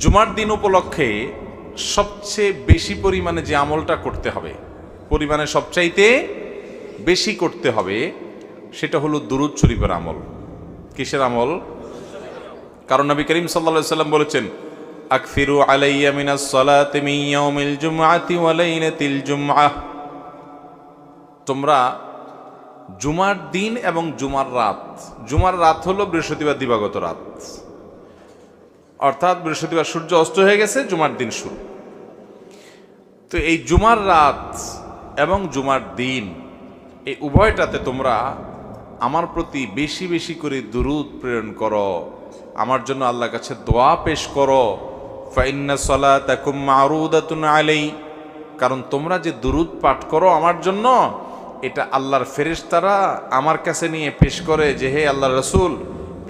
জুমার দিন উপলক্ষে সবচেয়ে বেশি পরিমাণে যে আমলটা করতে হবে, পরিমাণে সবচাইতে বেশি করতে হবে, সেটা হলো দুরুদ শরীফের আমল। কিসের আমল? কারণ নবী করিম সাল্লা সাল্লাম বলেছেন, আকফিরু আলাইয়া মিনাস সালাতি মিন জুমআতি ওয়া লাইলাতিল জুমআহ। তোমরা জুমার দিন এবং জুমার রাত জুমার রাত হলো বৃহস্পতিবার দিবাগত রাত। অর্থাৎ বৃহস্পতিবার সূর্য অস্ত হয়ে গেছে, জুমার দিন শুরু। তো এই জুমার রাত এবং জুমার দিন, এই উভয়টাতে তোমরা আমার প্রতি বেশি বেশি করে দুরুদ প্রেরণ করো, আমার জন্য আল্লাহর কাছে দোয়া পেশ করো। ফাইন্না সলাতাকুম মারুদাতুন আলাই কারণ তোমরা যে দুরুদ পাঠ করো আমার জন্য, এটা আল্লাহর ফেরেশতারা আমার কাছে নিয়ে পেশ করে যে, হে আল্লাহ রসুল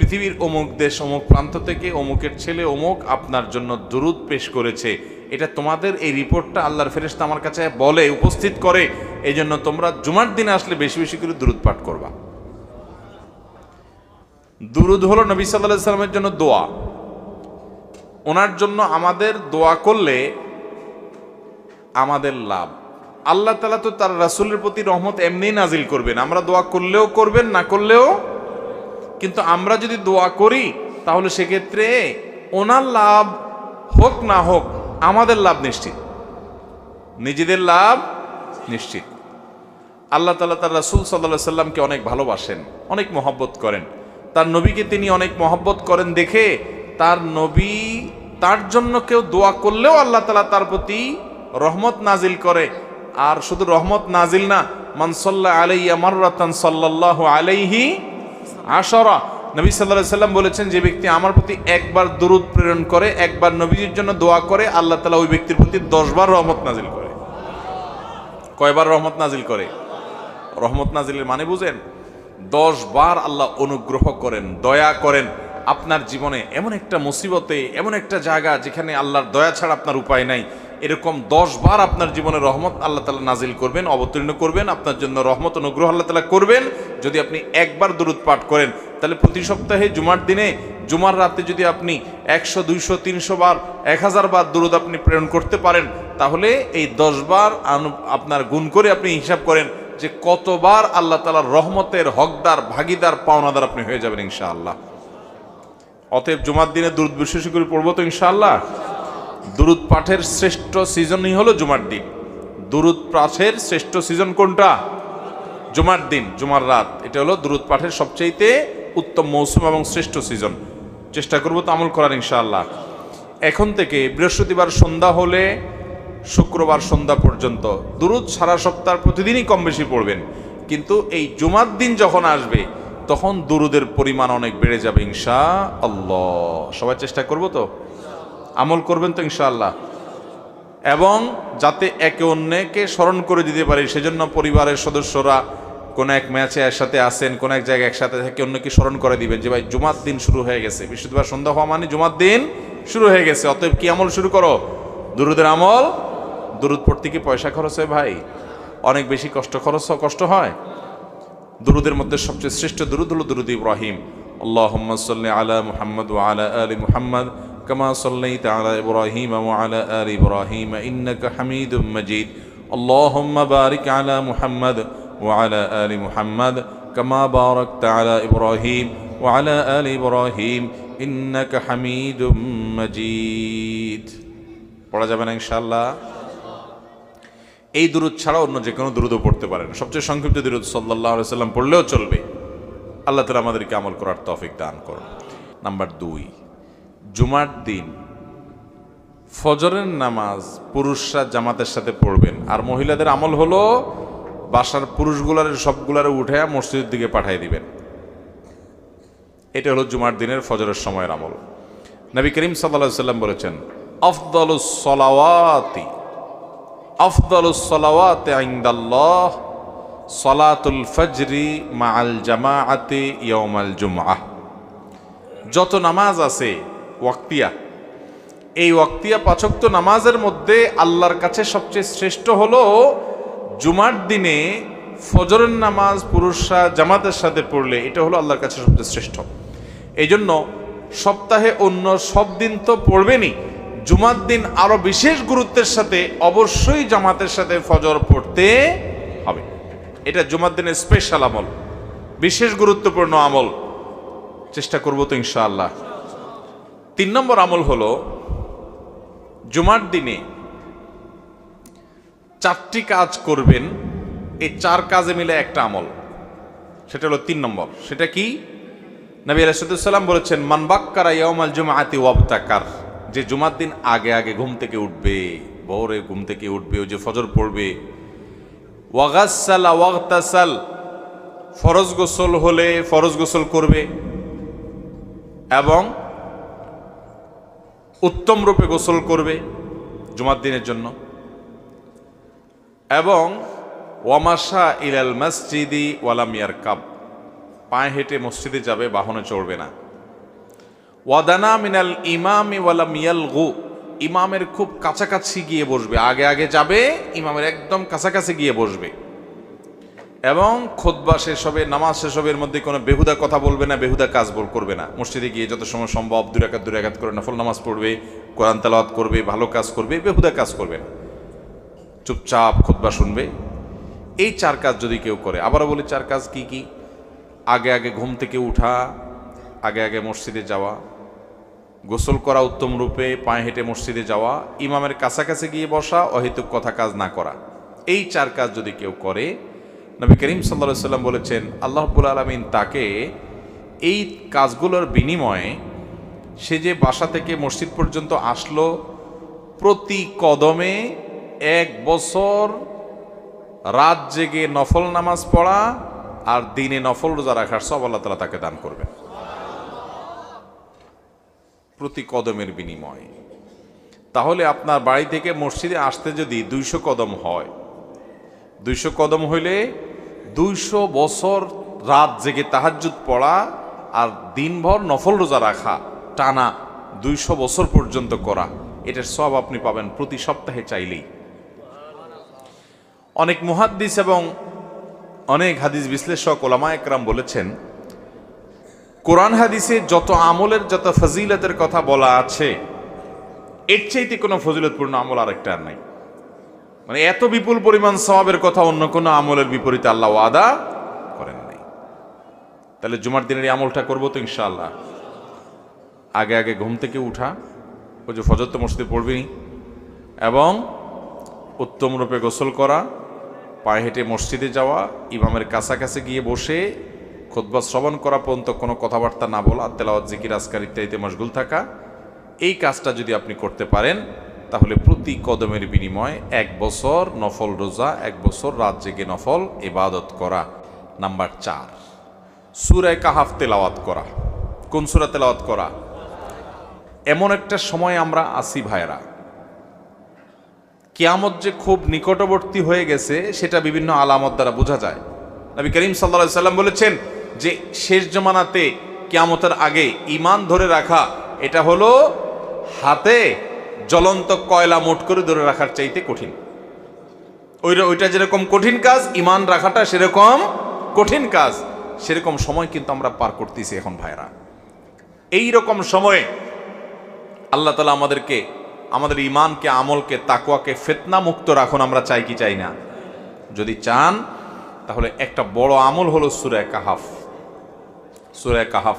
পৃথিবীর অমুক দেশ, অমুক প্রান্ত থেকে অমুকের ছেলে, অমুক আপনার জন্য দুরুদ পেশ করেছে। এটা তোমাদের এই রিপোর্টটা আল্লাহর ফেরেশতা আমার কাছে বলে, উপস্থিত করে। এই জন্য তোমরা জুমার দিনে আসলে বেশি বেশি করে দুরুদ পাঠ করবা। দুরুদ হলো নবী সাল্লাহ সাল্লামের জন্য দোয়া। ওনার জন্য আমাদের দোয়া করলে আমাদের লাভ। আল্লাহ তালা তো তার রাসুলের প্রতি রহমত এমনি নাজিল করবেন। আমরা দোয়া করলেও করবেন, না করলেও কিন্তু আমরা যদি দোয়া করি, তাহলে সেক্ষেত্রে ওনার লাভ হোক না হোক, আমাদের লাভ নিশ্চিত। নিজেদের লাভ নিশ্চিত। আল্লাহ তালা তার রাসুল সাল্লাহ সাল্লামকে অনেক ভালোবাসেন, অনেক মহব্বত করেন। তার নবীকে তিনি অনেক মহব্বত করেন দেখে তার নবী তার জন্য কেউ দোয়া করলেও আল্লাহ তালা তার প্রতি রহমত নাজিল করে। আর শুধু রহমত নাজিল না মানসল্লা আলাইয়া মাররাতান সাল্লাহ আলাইহি আশরা, নবী সাল্লাহ সাল্লাম বলেছেন, যে ব্যক্তি আমার প্রতি একবার দুরুদ প্রেরণ করে, একবার নবীজির জন্য দোয়া করে, আল্লাহ তালা ওই ব্যক্তির প্রতি দশবার রহমত নাজিল করে। কয়বার রহমত নাজিল করে? রহমত নাজিলের মানে বুঝেন? দশ বার আল্লাহ অনুগ্রহ করেন, দয়া করেন। আপনার জীবনে এমন একটা মুসিবতে, এমন একটা জায়গা যেখানে আল্লাহর দয়া ছাড়া আপনার উপায় নাই। এরকম দশ বার আপনার জীবনে রহমত আল্লাহ তালা নাজিল করবেন, অবতীর্ণ করবেন, আপনার জন্য রহমত অনুগ্রহ আল্লাহ তালা করবেন। যদি আপনি একবার দূরত পাঠ করেন, তাহলে প্রতি সপ্তাহে জুমার দিনে, জুমার রাতে যদি আপনি একশো, দুইশো, তিনশো বার, এক হাজার বার দূরত আপনি প্রেরণ করতে পারেন, তাহলে এই দশ বার আপনার গুণ করে আপনি হিসাব করেন যে কতবার আল্লাহ তালার রহমতের হকদার, ভাগিদার, পাওনাদার আপনি হয়ে যাবেন ইনশাআল্লাহ। অতএব জুমার দিনে দুরুদ বিশেষ করে পড়ব তো ইনশাআল্লাহ? দুরুদ পাঠের শ্রেষ্ঠ সিজনই হলো জুমার দিন। দুরুদ পাঠের শ্রেষ্ঠ সিজন কোনটা? জুমার দিন, জুমার রাত। এটা হলো দুরুদ পাঠের সবচাইতে উত্তম মৌসুম এবং শ্রেষ্ঠ সিজন। চেষ্টা করব তো আমল করার ইনশাআল্লাহ। এখন থেকে বৃহস্পতিবার সন্ধ্যা হলে শুক্রবার সন্ধ্যা পর্যন্ত। দুরুদ সারা সপ্তাহ প্রতিদিনই কম বেশি পড়বেন। কিন্তু এই জুমার দিন যখন আসবে, তখন দুরুদের পরিমাণ অনেক বেড়ে যাবে ইনশা আল্লাহ সবাই চেষ্টা করব তো? আমল করবেন তো ইনশাআল্লাহ। এবং যাতে একে অন্যকে স্মরণ করে দিতে পারি, সেজন্য পরিবারের সদস্যরা কোনো এক ম্যাচে একসাথে আসেন, কোনো এক জায়গায় একসাথে থেকে অন্যকে স্মরণ করে দিবেন যে, ভাই, জুমার দিন শুরু হয়ে গেছে। বৃহস্পতিবার সন্ধ্যা হওয়া মানে জুমার দিন শুরু হয়ে গেছে। অতএব কি আমল শুরু করো? দুরুদের আমল? দুরুদ পড়তে কি পয়সা খরচ হয় ভাই? অনেক বেশি কষ্ট খরচ কষ্ট হয়। দুরুদের মধ্যে সবচেয়ে শ্রেষ্ঠ দুরুদ হলো দুরুদ ইব্রাহিম। আল্লাহুম্মা সাল্লি আলা মুহাম্মদ আলা আলি মুহাম্মদ। ইব্রাহিম ওয়া আলা আলি ইব্রাহিম ইন্নাকা হামিদুম মাজিদ আল্লাহুম্মা বারিক আলা মুহাম্মদ ওয়া আলা আলি মুহাম্মদ কামা বারাকতা আলা ইব্রাহিম ওয়া আলা আলি ইব্রাহিম ইন্নাকা হামিদুম মাজিদ পড়া যাবে না ইনশাআল্লাহ? এই দুরুদ ছাড়া অন্য যে কোনো দুরুদও পড়তে পারেন। সবচেয়ে সংক্ষিপ্ত দুরুদ সাল্লাহ সাল্লাম পড়লেও চলবে। আল্লাহ তালা আমাদেরকে আমল করার তফিক দান করুন। নাম্বার দুই। জুমার দিন। ফজরের নামাজ পুরুষরা জামাতের সাথে পড়বেন। আর মহিলাদের আমল হলো বাসার পুরুষগুলার সবগুলারে উঠে মসজিদের দিকে পাঠিয়ে দিবেন। এটা হলো জুমার দিনের ফজরের সময়ের আমল। নবী করিম সাল্লাহ সাল্লাম বলেছেন, আফদলুস সলাওয়াতি, আফদলুস সলাওয়াতে আইন্দাল্লাহ, সলাতুল ফজরি মাআল জামাআতে ইয়াউমাল জুমআহ। যত নামাজ আছে ওয়াক্তিয়া। এই ওয়াক্তিয়া পাচক্ত নামাজের মধ্যে আল্লাহর কাছে সবচেয়ে শ্রেষ্ঠ হলো জুমার দিনে ফজরের নামাজ পুরুষরা জামাতের সাথে পড়লে এটা হলো আল্লাহর কাছে সবচেয়ে শ্রেষ্ঠ। এই জন্য সপ্তাহে অন্য সব দিন তো পড়বেনই। জুমার দিন আরও বিশেষ গুরুত্বের সাথে অবশ্যই জামাতের সাথে ফজর পড়তে হবে। এটা জুমার দিনের স্পেশাল আমল। বিশেষ গুরুত্বপূর্ণ আমল। চেষ্টা করব তো ইনশাআল্লাহ। তিন নম্বর আমল হলো জুমার দিনে চারটি কাজ করবেন, এই চার কাজে মিলে একটা আমল। সেটা হলো তিন নম্বর। সেটা কি? নবী রাসুদুল্লাম বলেছেন মানবাক্কারা ইয়ামাল জুমাআতি ওয়াবতাকার যে জুমার দিন আগে আগে ঘুম থেকে উঠবে, ভোরে ঘুম থেকে উঠবে ও যে ফজর পড়বে। ওয়াগাসালা ওয়াগতাসাল ফরজ গোসল হলে ফরজ গোসল করবে। এবং উত্তম রূপে গোসল করবে জুমার দিনের জন্য। এবং ওয়ামাশা ইলাল মসজিদি ওয়ালামিয়ার কাব পায়ে হেঁটে মসজিদে যাবে, বাহনে চড়বে না। ওয়াদানা মিনাল ইমামি ওয়ালামিয়াল গু ইমামের খুব কাছাকাছি গিয়ে বসবে। আগে আগে যাবে, ইমামের একদম কাছাকাছি গিয়ে বসবে। এবং খোদবা শেষ হবে, নামাজ শেষ হবে, এর মধ্যে কোনো বেহুদা কথা বলবে না, বেহুদা কাজ বল করবে না। মসজিদে গিয়ে যত সময় সম্ভব দুরাকাত দুরাকাত করে নফল নামাজ পড়বে, কোরআন তালাওয়াত করবে, ভালো কাজ করবে, বেহুদা কাজ করবে না। চুপচাপ খোদবা শুনবে। এই চার কাজ যদি কেউ করে, আবারও বলি চার কাজ কি কি? আগে আগে ঘুম থেকে উঠা, আগে আগে মসজিদে যাওয়া, গোসল করা উত্তম রূপে, পায়ে হেঁটে মসজিদে যাওয়া, ইমামের কাছাকাছি গিয়ে বসা, অহেতুক কথা কাজ না করা। এই চার কাজ যদি কেউ করে নবী করিম সাল্লা সাল্লাম বলেছেন আল্লাহবুল আলমিন তাকে এই কাজগুলোর বিনিময়ে সে যে বাসা থেকে মসজিদ পর্যন্ত আসলো, প্রতি কদমে এক বছর রাত জেগে নফল নামাজ পড়া আর দিনে নফল রোজা রাখার সব আল্লাহ তালা তাকে দান করবেন। প্রতি কদমের বিনিময়ে। তাহলে আপনার বাড়ি থেকে মসজিদে আসতে যদি দুইশো কদম হয়, দুইশো কদম হইলে দুইশো বছর রাত জেগে তাহাজ্জুদ পড়া আর দিনভর নফল রোজা রাখা টানা দুইশো বছর পর্যন্ত করা। এটার সব আপনি পাবেন প্রতি সপ্তাহে চাইলেই। অনেক মুহাদ্দিস এবং অনেক হাদিস বিশ্লেষক, ওলামা একরাম বলেছেন, কোরআন হাদিসে যত আমলের, যত ফজিলতের কথা বলা আছে, এর চাইতে কোনো ফজিলতপূর্ণ আমল আরেকটা আর নাই। মানে এত বিপুল পরিমাণ সওয়াবের কথা অন্য কোনো আমলের বিপরীতে আল্লাহ আদা করেন নাই। তাহলে জুমার দিনের এই আমলটা করব তো ইনশাআল্লাহ। আগে আগে ঘুম থেকে উঠা, ওই যে ফজর মসজিদে পড়বি এবং উত্তম রূপে গোসল করা, পায়ে হেঁটে মসজিদে যাওয়া, ইমামের কাছাকাছি গিয়ে বসে খোদবা শ্রবণ করা পর্যন্ত কোনো কথাবার্তা না বলা, তেলাওয়াত, জিকির, আজকার ইত্যাদিতে মশগুল থাকা, এই কাজটা যদি আপনি করতে পারেন তাহলে প্রতি কদমের বিনিময়ে এক বছর নফল রোজা, এক বছর রাত জেগে নফল ইবাদত করা। নাম্বার চার সুরায় কাহাফ তেলাওয়াত করা। কোন সুরা তেলাওয়াত করা? এমন একটা সময় আমরা আসি ভাইরা কিয়ামত যে খুব নিকটবর্তী হয়ে গেছে, সেটা বিভিন্ন আলামত দ্বারা বোঝা যায়। নবী করিম সাল্লা সাল্লাম বলেছেন যে, শেষ জমানাতে কিয়ামতের আগে ইমান ধরে রাখা, এটা হলো হাতে জ্বলন্ত কয়লা মোট করে ধরে রাখার চাইতে কঠিন। ওইটা ওইটা যেরকম কঠিন কাজ, ইমান রাখাটা সেরকম কঠিন কাজ। সেরকম সময় কিন্তু আমরা পার করতেছি এখন ভাইরা এই রকম সময়ে আল্লাহ তালা আমাদেরকে, আমাদের ইমানকে আমলকে তাকুয়াকে ফেতনা মুক্ত রাখুন আমরা চাই কি চাই না। যদি চান, তাহলে একটা বড় আমল হলো সুরায় কাহাফ। সুরায় কাহাফ।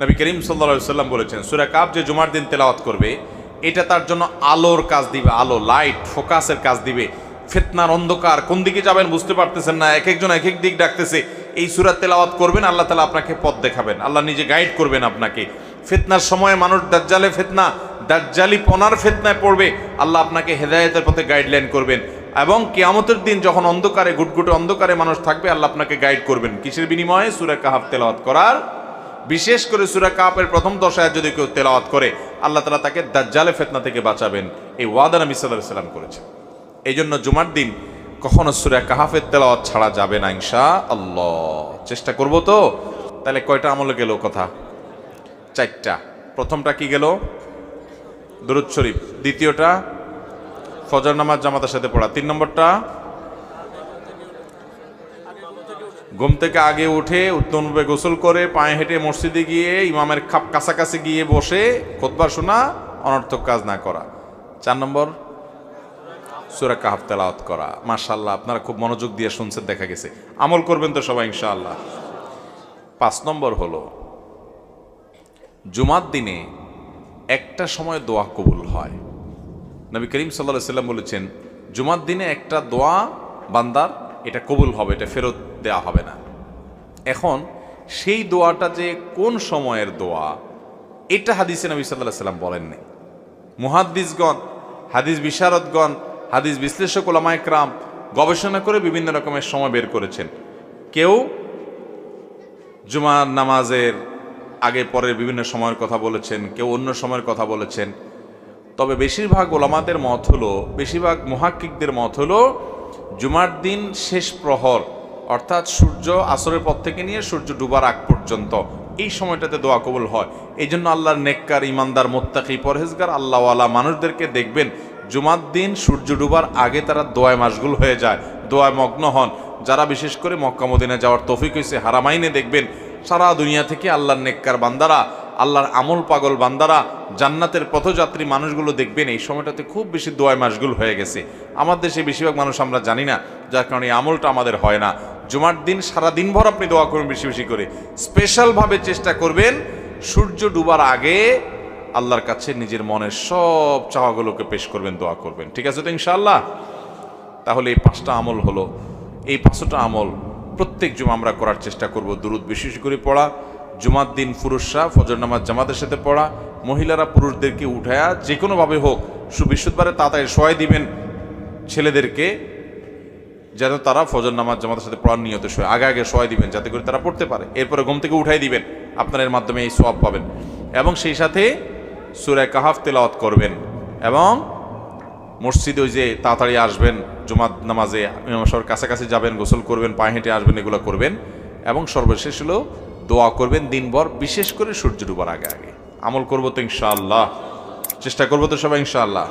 নবী করিম সাল্লা সাল্লাম বলেছেন সুরায় কাহাফ যে জুমার দিন তেলাওয়াত করবে এটা তার জন্য আলোর কাজ দিবে, আলো লাইট ফোকাসের কাজ দিবে। ফেতনার অন্ধকার, কোন দিকে যাবেন বুঝতে পারতেছেন না এক একজন এক এক দিক ডাকতেছে। এই সুরাত তেলাওয়াত করবেন, আল্লাহ তালা আপনাকে পথ দেখাবেন। আল্লাহ নিজে গাইড করবেন আপনাকে। ফেতনার সময় মানুষ দাজ্জালে ফেতনা দাজ্জালি পনার ফেতনায় পড়বে। আল্লাহ আপনাকে হেদায়েতের পথে গাইডলাইন করবেন। এবং কেয়ামতের দিন যখন অন্ধকারে গুটগুটে অন্ধকারে মানুষ থাকবে, আল্লাহ আপনাকে গাইড করবেন। কিসের বিনিময়ে সুরা কাহাব তেলাওয়াত করার বিশেষ করে সুরা কাহাবের প্রথম দশায় যদি কেউ তেলাওয়াত করে, আল্লাহ তালা তাকে দাজ্জালে ফেতনা থেকে বাঁচাবেন। এই ওয়াদা নবী সাল্লাহ সাল্লাম করেছে এই জন্য জুমার দিন কখনো সুরা কাহাফের তেলাওয়াত ছাড়া যাবে না ইনশা আল্লাহ চেষ্টা করব তো? তাহলে কয়টা আমলে গেল কথা? চারটা। প্রথমটা কি গেল? দরুদ শরীফ। দ্বিতীয়টা, ফজর নামাজ জামাতের সাথে পড়া। তিন নম্বরটা ঘুম থেকে আগে উঠে উত্তমরূপে গোসল করে পায়ে হেঁটে মসজিদে গিয়ে ইমামের খাপ কাছাকাছি গিয়ে বসে খোদবার শোনা, অনর্থক কাজ না করা। চার নম্বর, সুরা কাহাফ তেলাওয়াত করা। মাশাল্লাহ আপনারা খুব মনোযোগ দিয়ে শুনছেন, দেখা গেছে। আমল করবেন তো সবাই, ইনশাআল্লাহ। পাঁচ নম্বর হলো, জুমার দিনে একটা সময় দোয়া কবুল হয়। নবী করিম সাল্লা সাল্লাম বলেছেন, জুমার দিনে একটা দোয়া বান্দার এটা কবুল হবে, এটা ফেরত দেওয়া হবে না। এখন সেই দোয়াটা যে কোন সময়ের দোয়া, এটা হাদিসে নবী সাল্লাহ সাল্লাম বলেননি মুহাদ্দিসগণ, হাদিস বিশারদগণ, হাদিস বিশ্লেষক ওলামায়করাম গবেষণা করে বিভিন্ন রকমের সময় বের করেছেন। কেউ জুমার নামাজের আগে পরের বিভিন্ন সময়ের কথা বলেছেন, কেউ অন্য সময়ের কথা বলেছেন। তবে বেশিরভাগ ওলামাদের মত হলো, বেশিরভাগ মহাক্কিকদের মত হলো জুমার দিন শেষ প্রহর, অর্থাৎ সূর্য আসরের পর থেকে নিয়ে সূর্য ডুবার আগ পর্যন্ত, এই সময়টাতে দোয়া কবুল হয়। এই জন্য আল্লাহর নেককার, ইমানদার, মোত্তাকি, পরহেজগার, আল্লাহওয়ালা মানুষদেরকে দেখবেন, জুমার দিন সূর্য ডুবার আগে তারা দোয়ায় মাসগুল হয়ে যায়, দোয়ায় মগ্ন হন। যারা বিশেষ করে মক্কা মদিনা যাওয়ার তৌফিক হয়েছে হারামাইনে দেখবেন, সারা দুনিয়া থেকে আল্লাহর নেককার বান্দারা আল্লাহর আমল পাগল বান্দারা জান্নাতের পথযাত্রী মানুষগুলো দেখবেন, এই সময়টাতে খুব বেশি দোয়ায় মাসগুল হয়ে গেছে। আমার দেশে বেশিরভাগ মানুষ আমরা জানি না, যার কারণে এই আমলটা আমাদের হয় না। জুমার দিন সারা দিনভর আপনি দোয়া করবেন বেশি বেশি করে। স্পেশালভাবে চেষ্টা করবেন, সূর্য ডুবার আগে আল্লাহর কাছে নিজের মনের সব চাওয়াগুলোকে পেশ করবেন, দোয়া করবেন। ঠিক আছে তো ইনশাআল্লাহ? তাহলে এই পাঁচটা আমল হলো। এই পাঁচটা আমল প্রত্যেক জুমা আমরা করার চেষ্টা করব, দুরুদ বিশেষ করে পড়া। জুমার দিন পুরুষরা ফজর নামাজ জামাতের সাথে পড়া, মহিলারা পুরুষদেরকে উঠায়া যে কোনোভাবে হোক সুবিশুদ্ধবারে তাড়াতাড়ি সহায় দিবেন ছেলেদেরকে, যেন তারা ফজর নামাজ জামাতের সাথে পড়ার নিয়ত সহায়, আগে আগে সহায় দিবেন, যাতে করে তারা পড়তে পারে। এরপরে ঘুম থেকে উঠাই দিবেন, আপনার এর মাধ্যমে এই সওয়াব পাবেন। এবং সেই সাথে সুরায় কাহাফ তেলাওয়াত করবেন। এবং মসজিদে ওই যে তাড়াতাড়ি আসবেন জুমাত নামাজে ইমামসার কাছাকাছি যাবেন, গোসল করবেন, পায়ে হেঁটে আসবেন, এগুলো করবেন। এবং সর্বশেষ হলো দোয়া করবেন দিনভর, বিশেষ করে সূর্য ডুবার আগে আগে। আমল করব তো ইনশাআল্লাহ। চেষ্টা করব তো সবাই ইনশাআল্লাহ।